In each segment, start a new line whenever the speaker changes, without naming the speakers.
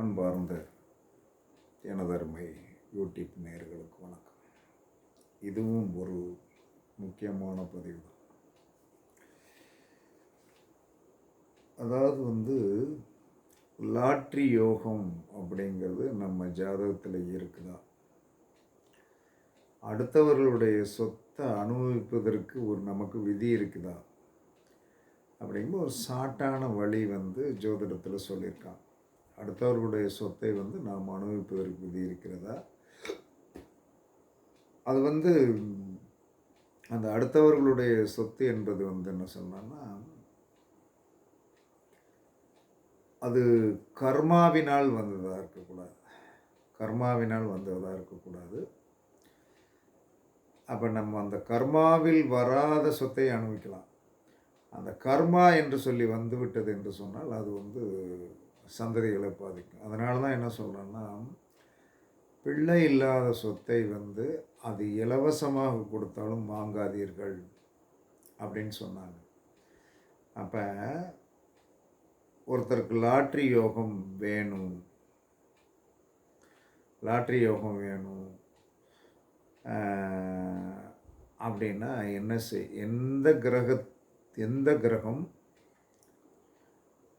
அன்பார்ந்த எனதருமை யூடியூப் நேர்களுக்கு வணக்கம். இதுவும் ஒரு முக்கியமான பதிவு தான். அதாவது வந்து லாட்ரி யோகம் அப்படிங்கிறது நம்ம ஜாதகத்தில் இருக்குதா? அடுத்தவர்களுடைய சொத்தை அனுபவிப்பதற்கு ஒரு நமக்கு விதி இருக்குதா? அப்படிங்கும்போது ஒரு சாட்டான வழி வந்து ஜோதிடத்தில் சொல்லியிருக்காங்க. அடுத்தவர்களுடைய சொத்தை வந்து நாம் அனுபவிப்பதற்கு விதி இருக்கிறதா? அது வந்து அந்த அடுத்தவர்களுடைய சொத்து என்பது வந்து என்ன சொன்னோன்னா அது கர்மாவினால் வந்ததாக இருக்கக்கூடாது. கர்மாவினால் வந்ததாக இருக்கக்கூடாது. அப்போ நம்ம அந்த கர்மாவில் வராத சொத்தை அனுபவிக்கலாம். அந்த கர்மா என்று சொல்லி வந்துவிட்டது என்று சொன்னால் அது வந்து சந்ததிகளை பாதிக்கும். அதனால தான் என்ன சொல்கிறேன்னா பிள்ளை இல்லாத சொத்தை வந்து அது இலவசமாக கொடுத்தாலும் வாங்காதீர்கள் அப்படின்னு சொன்னாங்க. அப்போ ஒருத்தருக்கு லாட்ரி யோகம் வேணும். லாட்ரி யோகம் வேணும். அப்படின்னா என்ன செய் எந்த கிரக எந்த கிரகம்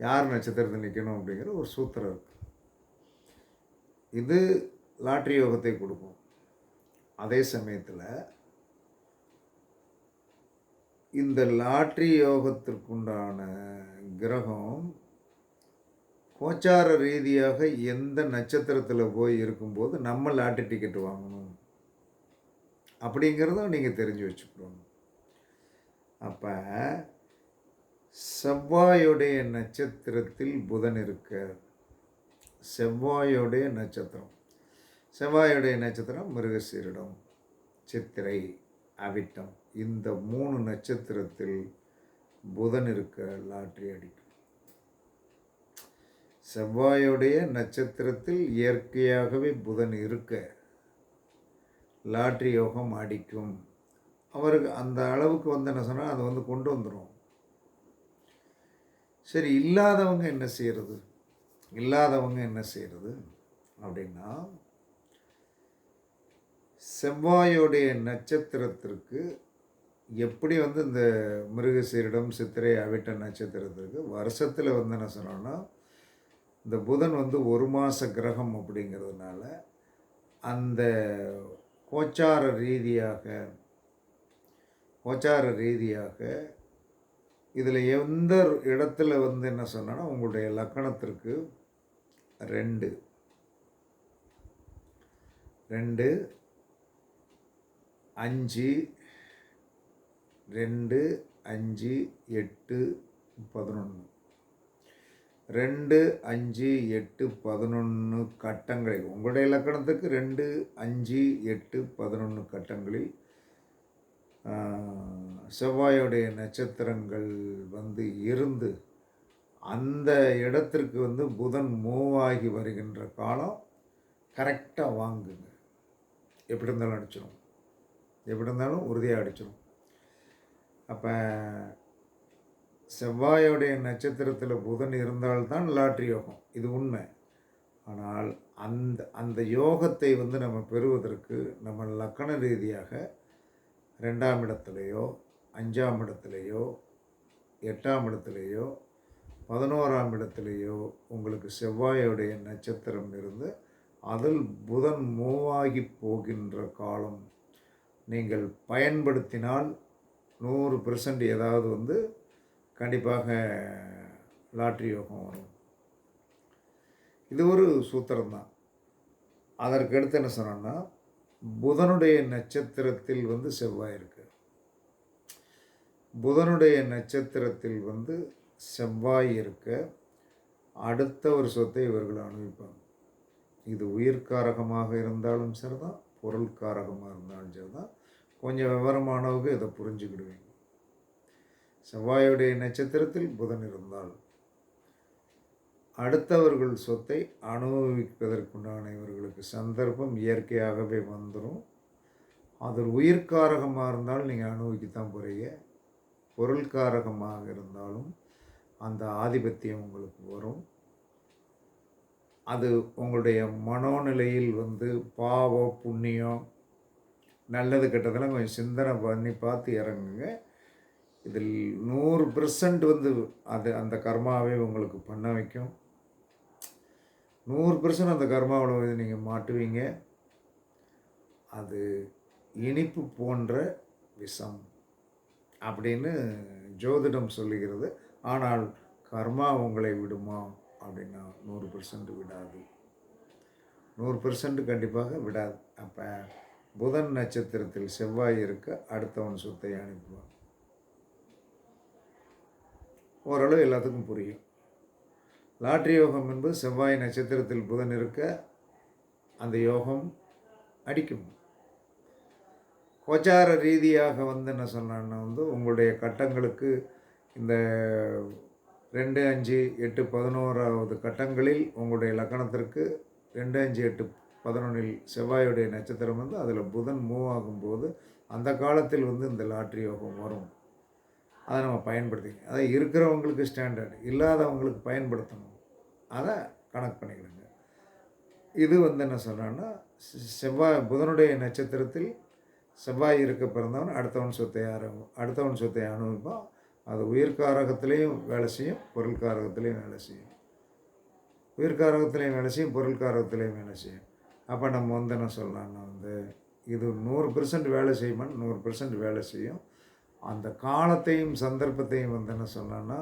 யார் நட்சத்திரத்தில் நிற்கணும் அப்படிங்கிற ஒரு சூத்திரம் இருக்குது இது லாட்ரி யோகத்தை கொடுக்கும். அதே சமயத்தில் இந்த லாட்ரி யோகத்திற்குண்டான கிரகம் கோச்சார ரீதியாக எந்த நட்சத்திரத்தில் போய் இருக்கும்போது நம்ம லாட்ரி டிக்கெட் வாங்கணும் அப்படிங்கிறதும் நீங்கள் தெரிஞ்சு வச்சுக்கணும். அப்போ செவ்வாயுடைய நட்சத்திரத்தில் புதன் இருக்க செவ்வாயுடைய நட்சத்திரம். செவ்வாயுடைய நட்சத்திரம் மிருகசீரிடம் சித்திரை அவிட்டம். இந்த மூணு நட்சத்திரத்தில் புதன் இருக்க லாட்ரி அடிக்கும். செவ்வாயுடைய நட்சத்திரத்தில் இயற்கையாகவே புதன் இருக்க லாட்ரி யோகம் அடிக்கும் அவருக்கு அந்த அளவுக்கு வந்து என்ன சொன்னால் அது வந்து கொண்டு வந்துடும் சரி இல்லாதவங்க என்ன செய்கிறது இல்லாதவங்க என்ன செய்கிறது அப்படின்னா செவ்வாயோடைய நட்சத்திரத்திற்கு எப்படி வந்து இந்த மிருகசீரிடம் சித்திரை அவிட்ட நட்சத்திரத்திற்கு வருஷத்தில் வந்து என்ன சொன்னோன்னா இந்த புதன் வந்து ஒரு மாத கிரகம் அப்படிங்கிறதுனால அந்த கோச்சார ரீதியாக கோச்சார ரீதியாக இதில் எந்த இடத்துல வந்து என்ன சொன்னால் உங்களுடைய லக்கணத்திற்கு ரெண்டு. ரெண்டு அஞ்சு ரெண்டு அஞ்சு எட்டு பதினொன்று ரெண்டு அஞ்சு எட்டு பதினொன்று கட்டங்களில் உங்களுடைய இலக்கணத்துக்கு ரெண்டு அஞ்சு எட்டு பதினொன்று கட்டங்களில் செவ்வாயுடைய நட்சத்திரங்கள் வந்து இருந்து அந்த இடத்திற்கு வந்து புதன் மூவ் ஆகி வருகின்ற காலம் கரெக்டாக வாங்குங்க. எப்படி இருந்தாலும் அடிச்சிடும் எப்படி இருந்தாலும் உறுதியாக அடிச்சிடும் அப்போ செவ்வாயோடைய நட்சத்திரத்தில் புதன் இருந்தால்தான் லாட்ரி யோகம். இது உண்மை. ஆனால் அந்த அந்த யோகத்தை வந்து நம்ம பெறுவதற்கு நம்ம லக்கண ரீதியாக ரெண்டாம் இடத்துலையோ அஞ்சாம் இடத்துலையோ எட்டாம் இடத்துலையோ பதினோராம் இடத்துலையோ உங்களுக்கு செவ்வாயோடைய நட்சத்திரம் இருந்து அதில் புதன் மூவாகி போகின்ற காலம். நீங்கள் பயன்படுத்தினால் நூறு பெர்சன்ட் ஏதாவது வந்து கண்டிப்பாக லாட்ரி யோகம் வரும். இது ஒரு சூத்திரம்தான். அதற்கு அடுத்து என்ன சொன்னோன்னா புதனுடைய நட்சத்திரத்தில் வந்து செவ்வாய் இருக்குது புதனுடைய நட்சத்திரத்தில் வந்து செவ்வாய் இருக்க அடுத்த ஒரு சொத்தை இவர்கள் அனுபவிப்பாங்க. இது உயிர்காரகமாக இருந்தாலும் சரிதான் பொருள்காரகமாக இருந்தாலும் சரிதான். கொஞ்சம் விவரமானவங்க இதை புரிஞ்சுக்கிடுவீங்க. செவ்வாயுடைய நட்சத்திரத்தில் புதன் இருந்தால் அடுத்தவர்கள் சொத்தை அனுபவிப்பதற்குண்டான இவர்களுக்கு சந்தர்ப்பம் இயற்கையாகவே வந்துடும் அது உயிர்காரகமாக இருந்தாலும் நீங்கள் அனுபவிக்கத்தான் போகிறீங்க பொருள்காரகமாக இருந்தாலும் அந்த ஆதிபத்தியம் உங்களுக்கு வரும். அது உங்களுடைய மனோநிலையில் வந்து பாவம் புண்ணியம் நல்லது கெட்டதெல்லாம் கொஞ்சம் சிந்தனை பண்ணி பார்த்து இறங்குங்க. இதில் நூறு பெர்சன்ட் வந்து அது அந்த கர்மாவே உங்களுக்கு பண்ண வைக்கும். நூறு பெர்சன்ட் அந்த கர்மாவில் வந்து நீங்கள் மாட்டுவீங்க. அது இனிப்பு போன்ற விஷம். அப்படின்னு ஜோதிடம் சொல்லுகிறது. ஆனால் கர்மா உங்களை விடுமா? அப்படின்னா நூறு பர்சன்ட் விடாது. நூறு பர்சன்ட் கண்டிப்பாக விடாது. அப்போ புதன் நட்சத்திரத்தில் செவ்வாய் இருக்க அடுத்தவன் சொத்தை அனுப்புவான். ஓரளவு எல்லாத்துக்கும் புரியும். லாட்ரி யோகம் என்பது செவ்வாய் நட்சத்திரத்தில் புதன் இருக்க அந்த யோகம் அடிக்கும். கோச்சார ரீதியாக வந்து என்ன சொன்னான்னா வந்து உங்களுடைய கட்டங்களுக்கு இந்த ரெண்டு அஞ்சு எட்டு பதினோராவது கட்டங்களில் உங்களுடைய லக்கணத்திற்கு ரெண்டு அஞ்சு எட்டு பதினொன்றில் செவ்வாயுடைய நட்சத்திரம் வந்து அதில் புதன் மூவ் ஆகும்போது அந்த காலத்தில் வந்து இந்த லாட்ரி யோகம் வரும். அதை நம்ம பயன்படுத்திக்கணும். அதை இருக்கிறவங்களுக்கு ஸ்டாண்டர்ட் இல்லாதவங்களுக்கு பயன்படுத்தணும். அதை கணக்கு பண்ணிக்கிடுங்க இது வந்து என்ன சொல்கிறேன்னா செவ்வாய் புதனுடைய நட்சத்திரத்தில் செவ்வாய் இருக்க பிறந்தவன் அடுத்தவன் சொத்தை ஆரம்பம் அடுத்தவன் சொத்தை அனுபவிப்பான். அது உயிர்காரகத்திலையும் வேலை செய்யும் பொருள்காரகத்திலையும் வேலை செய்யும். உயிர்காரகத்திலையும் வேலை செய்யும் பொருள்காரகத்திலையும் வேலை செய்யும். அப்போ நம்ம வந்து என்ன சொல்லலாம்னா வந்து இது நூறு பெர்சன்ட் வேலை செய்யுமான்னு நூறு பெர்சன்ட் வேலை செய்யும். அந்த காலத்தையும் சந்தர்ப்பத்தையும் வந்து என்ன சொன்னோன்னா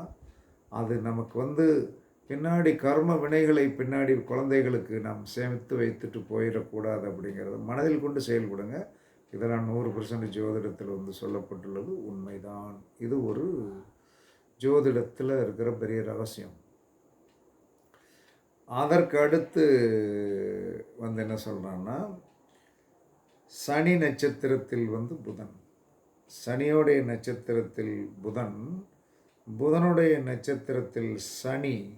அது நமக்கு வந்து பின்னாடி கர்ம வினைகளை பின்னாடி குழந்தைகளுக்கு நாம் சேமித்து வைத்துட்டு போயிடக்கூடாது அப்படிங்கிறத மனதில் கொண்டு செயல்படுங்க. இதெல்லாம் நூறு பர்சன்ட் ஜோதிடத்தில் வந்து சொல்லப்பட்டுள்ளது. உண்மைதான். இது ஒரு ஜோதிடத்தில் இருக்கிற பெரிய ரகசியம். அதற்கு அடுத்து வந்து என்ன சொல்கிறான்னா சனி நட்சத்திரத்தில் வந்து புதன். சனியோடைய நட்சத்திரத்தில் புதன். புதனுடைய நட்சத்திரத்தில் சனி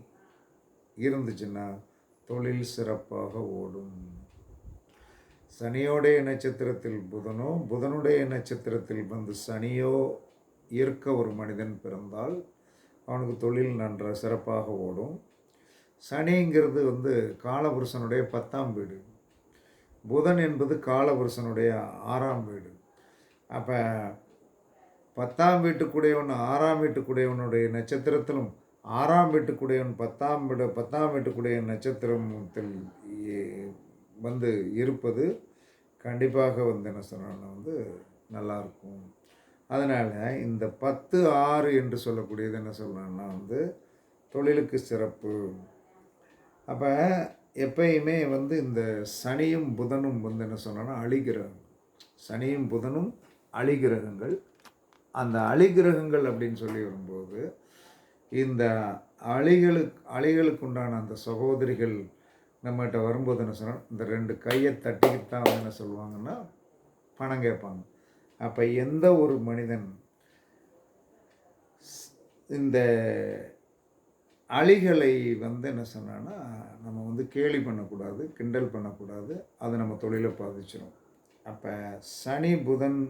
இருந்துச்சுன்னா தொழில் சிறப்பாக ஓடும். சனியோடைய நட்சத்திரத்தில் புதனோ புதனுடைய நட்சத்திரத்தில் வந்து சனியோ இருக்க ஒரு மனிதன் பிறந்தால் அவனுக்கு தொழில் நன்றாக சிறப்பாக ஓடும். சனிங்கிறது வந்து காலபுருஷனுடைய பத்தாம் வீடு. புதன் என்பது காலபுருஷனுடைய ஆறாம் வீடு. அப்போ பத்தாம் வீட்டுக்குடையவன் ஆறாம் வீட்டுக்குடையவனுடைய நட்சத்திரத்திலும் ஆறாம் வீட்டுக்குடையவன் பத்தாம் வீடு பத்தாம் வீட்டுக்குடைய நட்சத்திரத்தில் வந்து இருப்பது கண்டிப்பாக வந்து என்ன சொன்னால் வந்து நல்லாயிருக்கும். அதனால் இந்த பத்து ஆறு என்று சொல்லக்கூடியது என்ன சொல்லலாம்னா வந்து தொழிலுக்கு சிறப்பு. அப்போ எப்பயுமே வந்து இந்த சனியும் புதனும் வந்து என்ன சொன்னோன்னா அழிகிரகம் சனியும் புதனும் அழிகிரகங்கள் அந்த அழிகிரகங்கள் அப்படின்னு சொல்லி வரும்போது இந்த அழிகளுக்கு அழிகளுக்குண்டான அந்த சகோதரிகள் நம்மகிட்ட வரும்போது என்ன சொன்னால் இந்த ரெண்டு கையை தட்டிக்கிட்டு தான் வந்து என்ன சொல்லுவாங்கன்னா பணம் கேட்பாங்க. அப்போ எந்த ஒரு மனிதன் இந்த அழிகளை வந்து என்ன சொன்னான்னா நம்ம வந்து கேலி பண்ணக்கூடாது கிண்டல் பண்ணக்கூடாது அது நம்ம தொழிலை பாதிச்சிடும் அப்போ சனி புதன்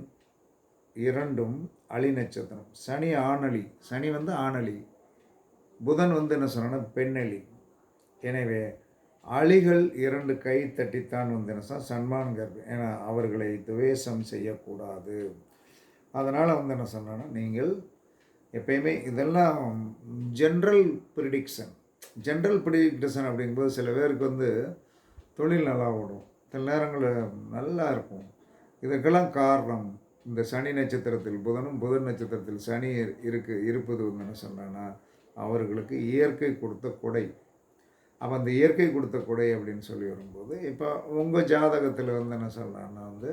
இரண்டும் அழி நட்சத்திரம். சனி ஆணலி சனி வந்து ஆணலி புதன் வந்து என்ன சொன்னால் பெண்ணலி. எனவே அழிகள் இரண்டு கை தட்டித்தான் வந்து என்ன சன்மான்கர். ஏன்னா அவர்களை துவேஷம் செய்யக்கூடாது. அதனால் வந்து என்ன சொன்னேன்னா நீங்கள் எப்பயுமே இதெல்லாம் ஜென்ரல் ப்ரிடிக்ஷன் ஜென்ரல் ப்ரிடிக்ஷன் அப்படிங்கும்போது சில பேருக்கு வந்து தொழில் நல்லா ஓடும். சில நேரங்களில் நல்லா இருக்கும். இதற்கெல்லாம் காரணம் இந்த சனி நட்சத்திரத்தில் புதனும் புதன் நட்சத்திரத்தில் சனி இருக்கு இருப்பது வந்து என்ன சொன்னேன்னா அவர்களுக்கு இயற்கை கொடுத்த கொடை. அப்போ அந்த இயற்கை கொடுத்த கொடை அப்படின்னு சொல்லி வரும்போது இப்போ உங்கள் ஜாதகத்தில் வந்து என்ன சொல்கிறான்னா வந்து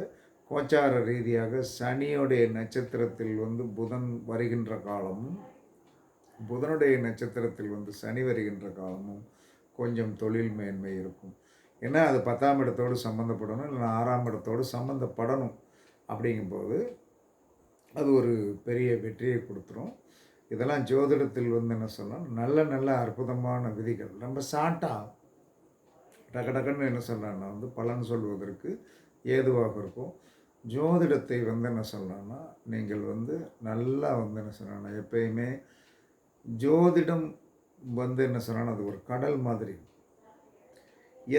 கோச்சார ரீதியாக சனியுடைய நட்சத்திரத்தில் வந்து புதன் வருகின்ற காலமும் புதனுடைய நட்சத்திரத்தில் வந்து சனி வருகின்ற காலமும் கொஞ்சம் தொழில் மேன்மை இருக்கும். ஏன்னா அது பத்தாம் இடத்தோடு சம்மந்தப்படணும் இல்லை ஆறாம் இடத்தோடு சம்மந்தப்படணும் அப்படிங்கும்போது அது ஒரு பெரிய வெற்றியை கொடுத்துரும். இதெல்லாம் ஜோதிடத்தில் வந்து என்ன சொன்னால் நல்ல நல்ல அற்புதமான விதிகள். நம்ம ஷார்ட்டாக டக்கு டக்குன்னு என்ன சொல்லலாம்னா வந்து பலன் சொல்வதற்கு ஏதுவாக இருக்கும். ஜோதிடத்தை வந்து என்ன சொல்லலாம்னா நீங்கள் வந்து நல்லா வந்து என்ன சொல்லலாம் எப்பயுமே ஜோதிடம் வந்து என்ன சொல்லணும் அது ஒரு கடல் மாதிரி.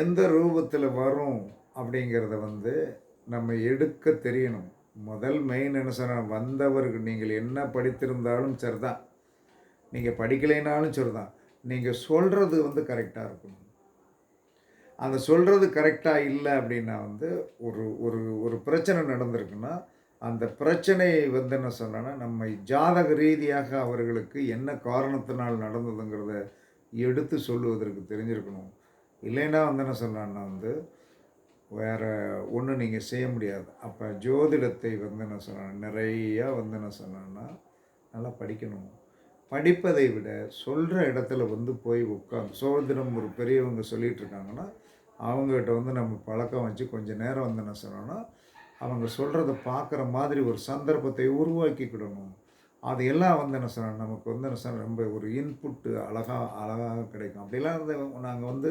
எந்த ரூபத்தில் வரும் அப்படிங்கிறத வந்து நம்ம எடுக்க தெரியணும். முதல் மெயின் என்ன சொன்ன வந்தவருக்கு நீங்கள் என்ன படித்திருந்தாலும் சரிதான். நீங்கள் படிக்கலைனாலும் சரிதான். நீங்கள் சொல்கிறது வந்து கரெக்டாக இருக்கணும். அந்த சொல்கிறது கரெக்டாக இல்லை அப்படின்னா வந்து ஒரு ஒரு ஒரு பிரச்சனை நடந்திருக்குன்னா அந்த பிரச்சனையை வந்து என்ன சொன்னேன்னா நம்ம ஜாதக ரீதியாக அவர்களுக்கு என்ன காரணத்தினால் நடந்ததுங்கிறத எடுத்து சொல்லுவதற்கு தெரிஞ்சிருக்கணும். இல்லைன்னா வந்து என்ன சொன்னான்னா வந்து வேறு ஒன்றும் நீங்கள் செய்ய முடியாது. அப்போ ஜோதிடத்தை வந்து என்ன சொன்னேன் நிறையா வந்து என்ன சொன்னேன்னா நல்லா படிக்கணும். படிப்பதை விட சொல்கிற இடத்துல வந்து போய் உட்காந்து சோதிடம் ஒரு பெரியவங்க சொல்லிகிட்டு இருக்காங்கன்னா அவங்ககிட்ட வந்து நம்ம பழக்கம் வச்சு கொஞ்சம் நேரம் வந்து என்ன சொன்னோன்னா அவங்க சொல்கிறத பார்க்குற மாதிரி ஒரு சந்தர்ப்பத்தை உருவாக்கிக்கிடணும். அது எல்லாம் வந்து என்ன சொன்ன நமக்கு வந்து என்ன சொன்ன ரொம்ப ஒரு இன்புட்டு அழகாக அழகாக கிடைக்கும். அப்படிலாம் வந்து நாங்கள் வந்து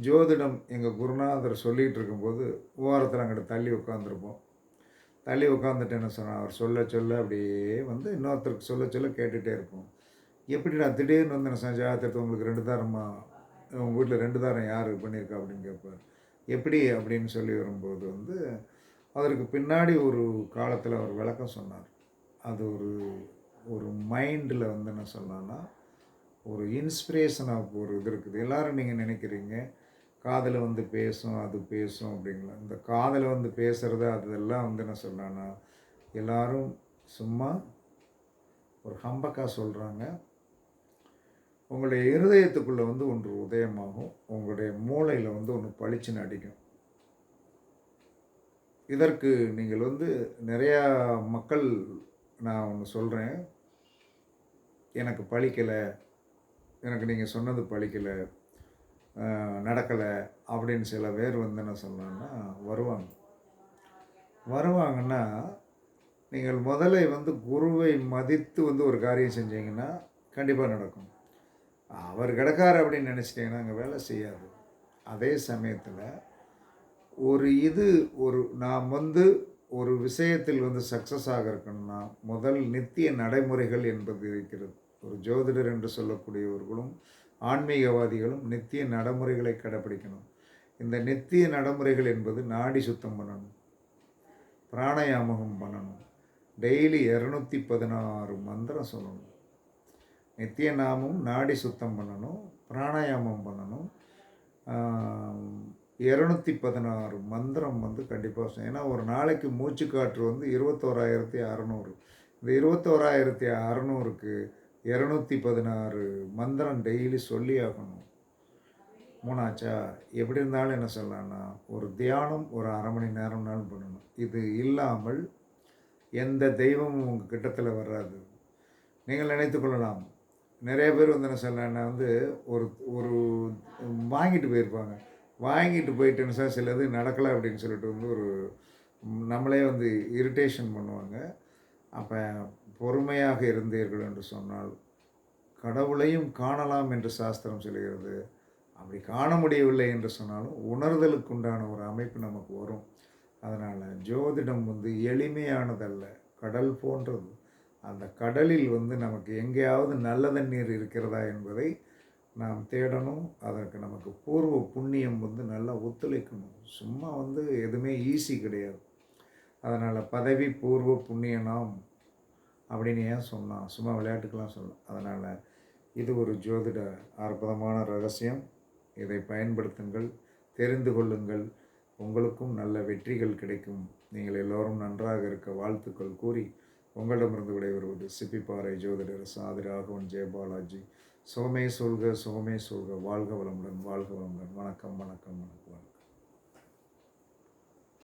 ஜோதிடம் எங்கள் குருநாதர் சொல்லிகிட்டு இருக்கும்போது ஓரத்தில் அங்கிட்ட தள்ளி உட்காந்துருப்போம் தள்ளி உட்காந்துட்டு என்ன சொன்னால் அவர் சொல்ல சொல்ல அப்படியே வந்து இன்னொருத்தருக்கு சொல்ல சொல்ல கேட்டுகிட்டே இருப்போம். எப்படி நான் திடீர்னு வந்து என்ன சொன்னேன் உங்களுக்கு ரெண்டு தாரமா உங்கள் வீட்டில் ரெண்டு தாரம் யார் பண்ணியிருக்கா? அப்படின்னு கேட்பார். எப்படி? அப்படின்னு சொல்லி வரும்போது வந்து அதற்கு பின்னாடி ஒரு காலத்தில் அவர் விளக்கம் சொன்னார். அது ஒரு ஒரு மைண்டில் வந்து என்ன சொன்னான்னா ஒரு இன்ஸ்பிரேஷன் ஆஃப் ஒரு இது இருக்குது. எல்லோரும் நீங்கள் நினைக்கிறீங்க. காதில் வந்து பேசும் அது பேசும் அப்படிங்களா? இந்த காதில் வந்து பேசுகிறது அதெல்லாம் வந்து என்ன சொன்னான்னா எல்லோரும் சும்மா ஒரு ஹம்பக்கா சொல்கிறாங்க உங்களுடைய இருதயத்துக்குள்ளே வந்து ஒன்று உதயமாகும். உங்களுடைய மூளையில் வந்து ஒன்று பளிச்சுன்னு அடிக்கும் இதற்கு நீங்கள் வந்து நிறையா மக்கள் நான் ஒன்று சொல்கிறேன் எனக்கு பழிக்கலை. எனக்கு நீங்கள் சொன்னது பழிக்கலை. நடக்கலை அப்படின்னு சில பேர் வந்து என்ன சொல்லணும்னா வருவாங்க. வருவாங்கன்னா நீங்கள் முதல்ல வந்து குருவை மதித்து வந்து ஒரு காரியம் செஞ்சீங்கன்னா கண்டிப்பாக நடக்கும். அவர் கிடக்கார் அப்படின்னு நினச்சிட்டிங்கன்னா அங்கே வேலை செய்யாது. அதே சமயத்தில் ஒரு இது ஒரு நாம் வந்து ஒரு விஷயத்தில் வந்து சக்ஸஸ் ஆக இருக்கணும்னா முதல் நித்திய நடைமுறைகள் என்பது இருக்கிறது. ஒரு ஜோதிடர் என்று சொல்லக்கூடியவர்களும் ஆன்மீகவாதிகளும் நித்திய நடைமுறைகளை கடைப்பிடிக்கணும். இந்த நித்திய நடைமுறைகள் என்பது நாடி சுத்தம் பண்ணணும். பிராணாயாமகம் பண்ணணும். டெய்லி இரநூத்தி பதினாறு மந்திரம் சொல்லணும். நித்திய நாமம் நாடி சுத்தம் பண்ணணும். பிராணாயாமம் பண்ணணும். இரநூத்தி பதினாறு மந்திரம் வந்து கண்டிப்பாக ஏன்னா ஒரு நாளைக்கு மூச்சு காற்று வந்து இருபத்தோராயிரத்தி அறநூறு. இந்த இருபத்தோராயிரத்தி அறநூறுக்கு இரநூத்தி பதினாறு மந்திரம் டெய்லி சொல்லி ஆகணும் மூணாச்சா எப்படி இருந்தாலும் என்ன சொல்லலாம்னா ஒரு தியானம் ஒரு அரை மணி நேரம்னாலும் பண்ணணும். இது இல்லாமல் எந்த தெய்வமும் உங்கள் கிட்டத்தில் வராது. நீங்கள் நினைத்து கொள்ளலாம். நிறைய பேர் வந்து என்ன சொல்லலாம்னா வந்து ஒரு ஒரு வாங்கிட்டு போயிருப்பாங்க. வாங்கிட்டு போயிட்டேன்னு சார் சிலது நடக்கலை அப்படின்னு சொல்லிட்டு வந்து ஒரு நம்மளே வந்து இரிட்டேஷன் பண்ணுவாங்க. அப்போ பொறுமையாக இருந்தீர்கள் என்று சொன்னால் கடவுளையும் காணலாம் என்று சாஸ்திரம் சொல்கிறது. அப்படி காண முடியவில்லை என்று சொன்னாலும் உணர்தலுக்கு உண்டான ஒரு அமைப்பு நமக்கு வரும். அதனால் ஜோதிடம் வந்து எளிமையானதல்ல கடல் போன்றது. அந்த கடலில் வந்து நமக்கு எங்கேயாவது நல்ல தண்ணீர் இருக்கிறதா என்பதை நாம் தேடணும். அதற்கு நமக்கு பூர்வ புண்ணியம் வந்து நல்லா ஒத்துழைக்கணும். சும்மா வந்து எதுவுமே ஈஸி கிடையாது. அதனால் பதவி பூர்வ புண்ணியனாம் அப்படின்னு ஏன் சொன்னான் சும்மா விளையாட்டுக்கெல்லாம் சொன்னோம் அதனால் இது ஒரு ஜோதிட அற்புதமான ரகசியம். இதை பயன்படுத்துங்கள் தெரிந்து கொள்ளுங்கள். உங்களுக்கும் நல்ல வெற்றிகள் கிடைக்கும். நீங்கள் எல்லோரும் நன்றாக இருக்க வாழ்த்துக்கள் கூறி உங்களிடமிருந்து விடைபெறுவது சிப்பிப்பாறை ஜோதிடர் சாதி ராகவன் ஜெயபாலாஜி சுகமே சொல்க சுகமே சொல்க வாழ்க வளமுடன் வாழ்க வளமுடன். வணக்கம் வணக்கம் வணக்கம்.